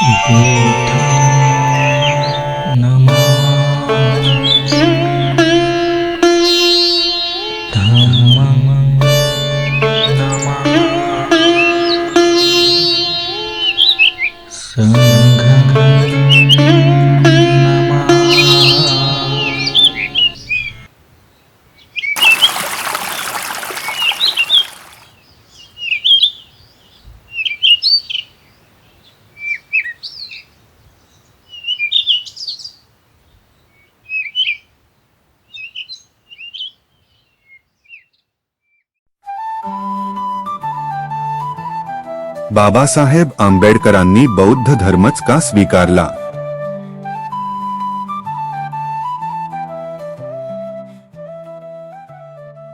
y Babasaheb आंबेडकरांनी बौद्ध धर्मच का स्वीकारला?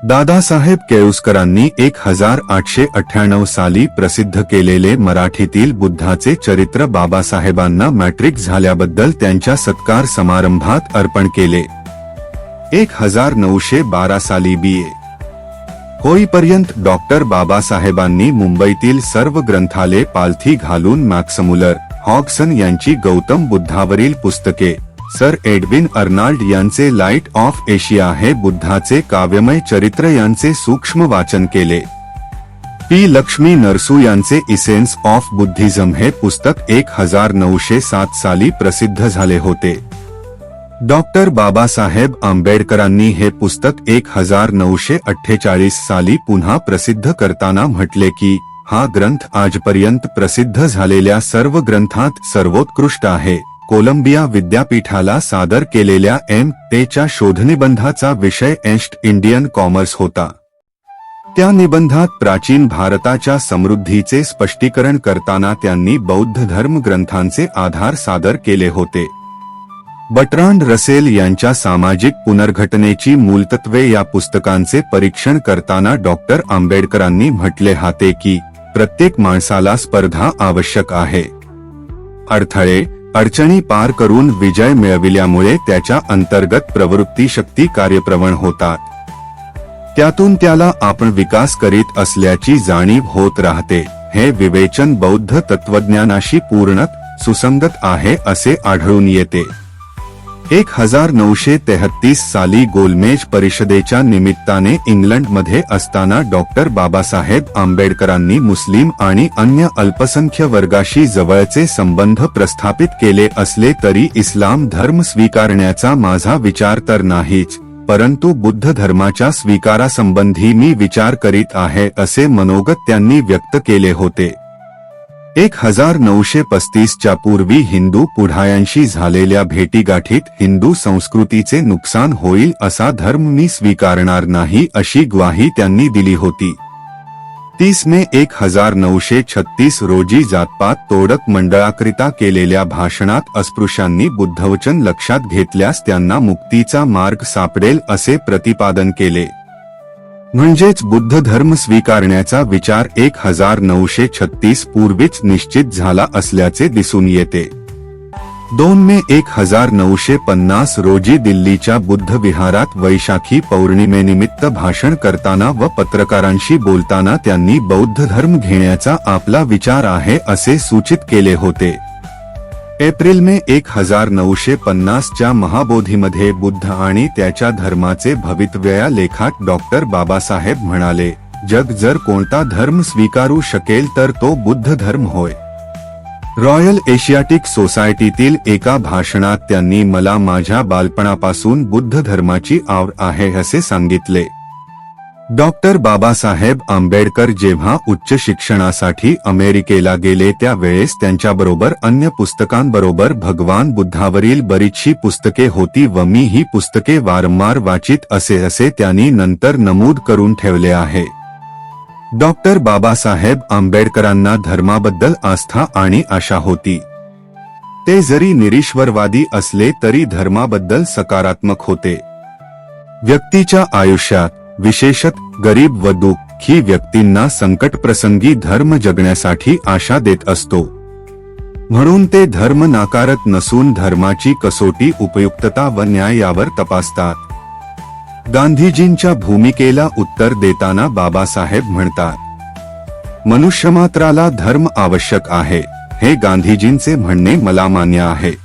दादासाहेब केळुसकरांनी एक हजार आठशे अठ्ठ्याण्णव साली प्रसिद्ध केलेले मराठीतील बुद्धाचे चरित्र बाबासाहेबांना मॅट्रिक झाल्याबद्दल त्यांच्या सत्कार समारंभात अर्पण केले. एक हजार नऊशे बारा साली बी ए. होईपर्यंत डॉक्टर बाबासाहेबांनी मुंबईतील सर्व ग्रंथालय पालथी घालून मॅक्समुलर हॉगसन यांची गौतम बुद्धावरील पुस्तके. सर एडविन अर्नाल्ड यांचे लाइट ऑफ एशिया हे बुद्धाचे काव्यमय चरित्र यांचे सूक्ष्म वाचन केले. पी. लक्ष्मी नरसू यांचे इसेन्स ऑफ बुद्धिझम हे पुस्तक एक हजार नऊशे सात साली प्रसिद्ध झाले होते. डॉक्टर बाबासाहेब आंबेडकरांनी हे पुस्तक एक हजार नऊशे अठ्ठेचाळीस साली पुन्हा प्रसिद्ध करताना म्हटले की हा ग्रंथ आजपर्यंत प्रसिद्ध झालेल्या सर्व ग्रंथात सर्वोत्कृष्ट आहे. कोलंबिया विद्यापीठाला सादर केलेल्या एम टेच्या शोधनिबंधाचा विषय एस्ट इंडियन कॉमर्स होता. त्या निबंधात प्राचीन भारताच्या समृद्धीचे स्पष्टीकरण करताना त्यांनी बौद्ध धर्म ग्रंथांचे आधार सादर केले होते. बटरांड रसेल यांच्या सामाजिक पुनर्घटनेची मूलतत्वे या पुस्तकांचे परीक्षण करताना डॉक्टर आंबेडकरांनी म्हटले हाते की प्रत्येक माणसाला स्पर्धा आवश्यक आहे. अडथळे अडचणी पार करून विजय मिळविल्यामुळे त्याच्या अंतर्गत प्रवृत्ती शक्ती कार्यप्रवण होतात. त्यातून त्याला आपण विकास करीत असल्याची जाणीव होत राहते. हे विवेचन बौद्ध तत्वज्ञानाशी पूर्ण सुसंगत आहे असे आढळून येते. एक हजार नऊशे तेहतीस साली गोलमेज परिषदेच्या निमित्ताने इंग्लंडमध्ये असताना डॉक्टर बाबासाहेब आंबेडकरांनी मुस्लिम आणि अन्य अल्पसंख्य वर्गाशी जवळचे संबंध प्रस्थापित केले असले तरी इस्लाम धर्म स्वीकारण्याचा माझा विचार तर नाहीच परंतु बुद्ध धर्माच्या स्वीकारासंबंधी मी विचार करीत आहे असे मनोगत त्यांनी व्यक्त केले होते. एक हजार नऊशे पस्तीसच्या पूर्वी हिंदू पुढायांशी झालेल्या भेटीगाठीत हिंदू संस्कृतीचे नुकसान होईल असा धर्म मी स्वीकारणार नाही अशी ग्वाही त्यांनी दिली होती. तीस मे एक हजार नऊशे छत्तीस रोजी जातपात तोडक मंडळाकरिता केलेल्या भाषणात अस्पृश्यांनी बुद्धवचन लक्षात घेतल्यास त्यांना मुक्तीचा मार्ग सापडेल असे प्रतिपादन केले. म्हणजेच बुद्ध धर्म स्वीकारण्याचा विचार एक हजार नऊशे छत्तीस पूर्वीच निश्चित झाला असल्याचे दिसून येते. दोन मे एक हजार नऊशे पन्नास रोजी दिल्लीच्या बुद्ध विहारात वैशाखी पौर्णिमेनिमित्त भाषण करताना व पत्रकारांशी बोलताना त्यांनी बौद्ध धर्म घेण्याचा आपला विचार आहे असे सूचित केले होते. एप्रिल मे एक हजार नऊशे पन्नासच्या महाबोधीमध्ये बुद्ध आणि त्याच्या धर्माचे भवितव्य या लेखात डॉक्टर बाबासाहेब म्हणाले जग जर कोणता धर्म स्वीकारू शकेल तर तो बुद्ध धर्म होय. रॉयल एशियाटिक सोसायटीतील एका भाषणात त्यांनी मला माझ्या बालपणापासून बुद्ध धर्माची आवड आहे असे सांगितले. डॉक्टर बाबासाहेब आंबेडकर जेव्हा उच्च शिक्षणासाठी अमेरिकेला गेले त्यावेळेस त्यांच्याबरोबर अन्य पुस्तकांबरोबर भगवान बुद्धावरील बरीचशी पुस्तके होती व मी ही पुस्तके वारंवार वाचित असे असे त्यांनी नंतर नमूद करून ठेवले आहे. डॉक्टर बाबासाहेब आंबेडकरांना धर्माबद्दल आस्था आणि आशा होती. ते जरी निरीश्वरवादी असले तरी धर्माबद्दल सकारात्मक होते. व्यक्तीच्या आयुष्यात विशेषत गरीब व दुःखी व्यक्तींना संकटप्रसंगी धर्म जगण्यासाठी आशा देत असतो. म्हणून ते धर्म नाकारत नसून धर्माची कसोटी उपयुक्तता व न्याय यावर तपासतात. गांधीजींच्या भूमिकेला उत्तर देताना बाबासाहेब म्हणतात मनुष्यमात्राला धर्म आवश्यक आहे हे गांधीजींचे म्हणणे मला मान्य आहे.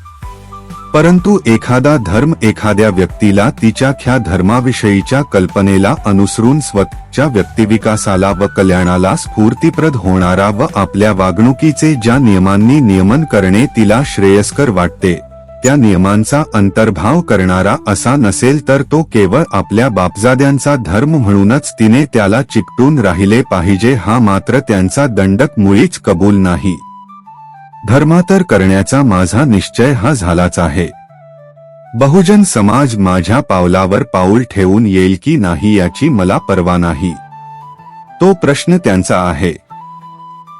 परंतु एखादा धर्म एखाद्या व्यक्तीला तिच्या ख्या धर्माविषयीच्या कल्पनेला अनुसरून स्वतःच्या व्यक्तिविकासाला व कल्याणाला स्फूर्तीप्रद होणारा व आपल्या वागणुकीचे ज्या नियमांनी नियमन करणे तिला श्रेयस्कर वाटते त्या नियमांचा अंतर्भाव करणारा असा नसेल तर तो केवळ आपल्या बापजाद्यांचा धर्म म्हणूनच तिने त्याला चिकटून राहिले पाहिजे हा मात्र त्यांचा दंडक मुळीच कबूल नाही. धर्मातर करण्याचा माझा निश्चय हा झालाच आहे. बहुजन समाज माझ्या पावलावर पाऊल ठेवून येईल की नाही याची मला पर्वा नाही. तो प्रश्न त्यांचा आहे.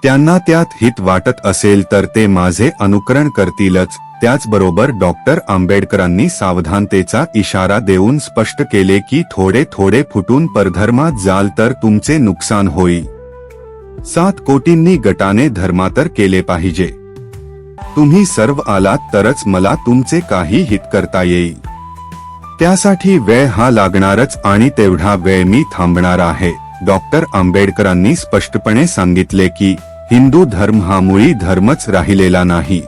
त्यांना त्यात हित वाटत असेल तर ते माझे अनुकरण करतीलच त्याचबरोबर डॉक्टर आंबेडकरांनी सावधानतेचा इशारा देऊन स्पष्ट केले की थोडे थोडे फुटून परधर्मात जाल तर तुमचे नुकसान होईल. सात कोटींनी गटाने धर्मातर केले पाहिजे. तुम्ही सर्व आलात तरच मला तुमचे काही हित करता येईल. त्यासाठी वेळ हा लागणारच आणि तेवढा वेळ मी थांबणार आहे. डॉक्टर आंबेडकरांनी स्पष्टपणे सांगितले की हिंदू धर्म हा मुळी धर्मच राहिलेला नाही.